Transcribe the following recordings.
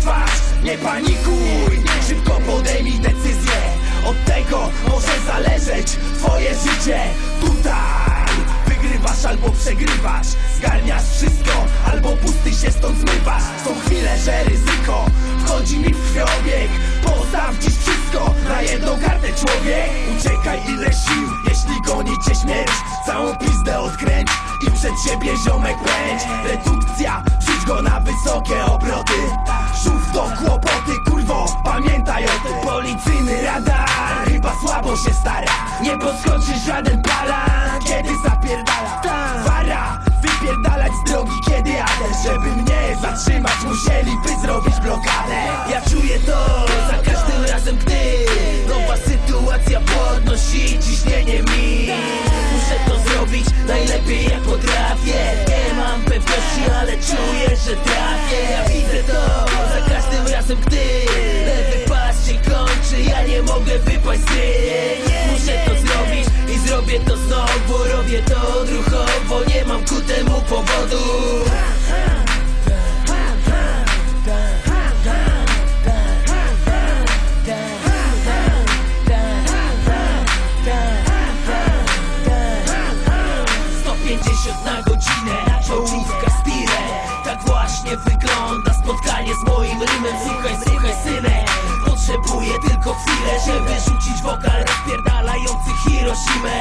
twarz Nie panikuj, szybko podejmij decyzję. Od tego może zależeć twoje życie. Tutaj Wygrywasz albo przegrywasz. Zgarniasz wszystko Albo pusty się stąd zmywasz. Są chwile, że ryzyko Wchodzi mi w krwiobieg. Postaw dziś wszystko Na jedną kartę człowiek. Uciekaj ile sił Jeśli goni cię śmierć. Całą pizdę odkręć przed siebie ziomek pędź Redukcja Wrzuć go na wysokie obroty. Żółw to kłopoty Kurwo Pamiętaj o tym. Policyjny radar Chyba słabo się stara. Nie podskoczy żaden palan Kiedy zapierdala. Wara Wypierdalać z drogi kiedy jadę. Żeby mnie zatrzymać musieliby zrobić blokadę. Ja czuję to razem, gdy pas się kończy, ja nie mogę wypaść z Muszę to zrobić i zrobię to znowu Robię to odruchowo, nie mam ku temu powodu. Na godzinę, spotkanie z moim rymem. Słuchaj, słuchaj synek Potrzebuję tylko chwilę, żeby rzucić wokal rozpierdalający Hiroshimę.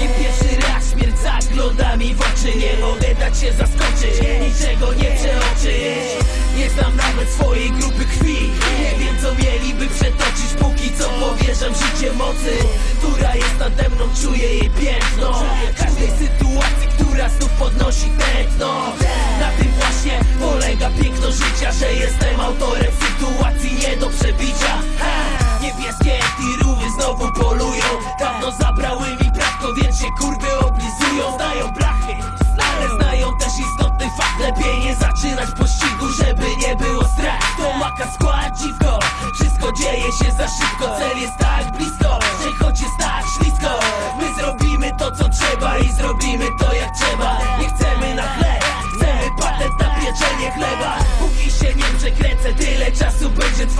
Nie pierwszy raz śmierć zagląda mi w oczy. Nie mogę dać się zaskoczyć, niczego nie przeoczyć. Nie znam nawet swojej grupy krwi. Nie wiem co mieliby przetoczyć. Póki co powierzam życie mocy Która jest nade mną, czuję jej piętno. Każdej sytuacji, która znów podnosi tętno. Na tym właśnie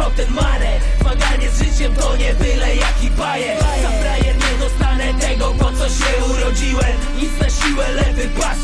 trwał ten marek. Zmaganie z życiem to nie byle jaki bajer. Za frajer nie dostanę tego, po co się urodziłem. Nic na siłę, lewy pas,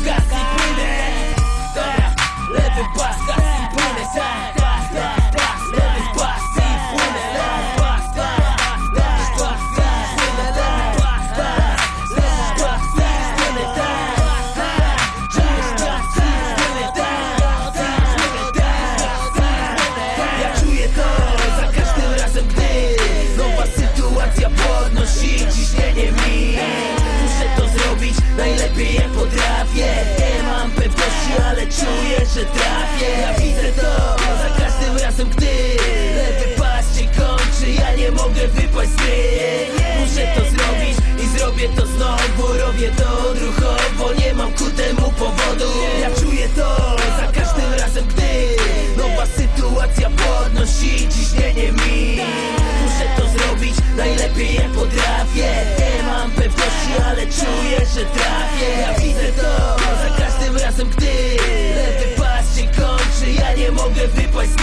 jak potrafię. Nie mam pewności, ale czuję, że trafię. Ja widzę to za każdym razem, gdy Lewy pas się kończy, ja nie mogę wypaść z gry Czuję, że trafię, ja widzę to. Za każdym razem, gdy Lewy pas się kończy Ja nie mogę wypaść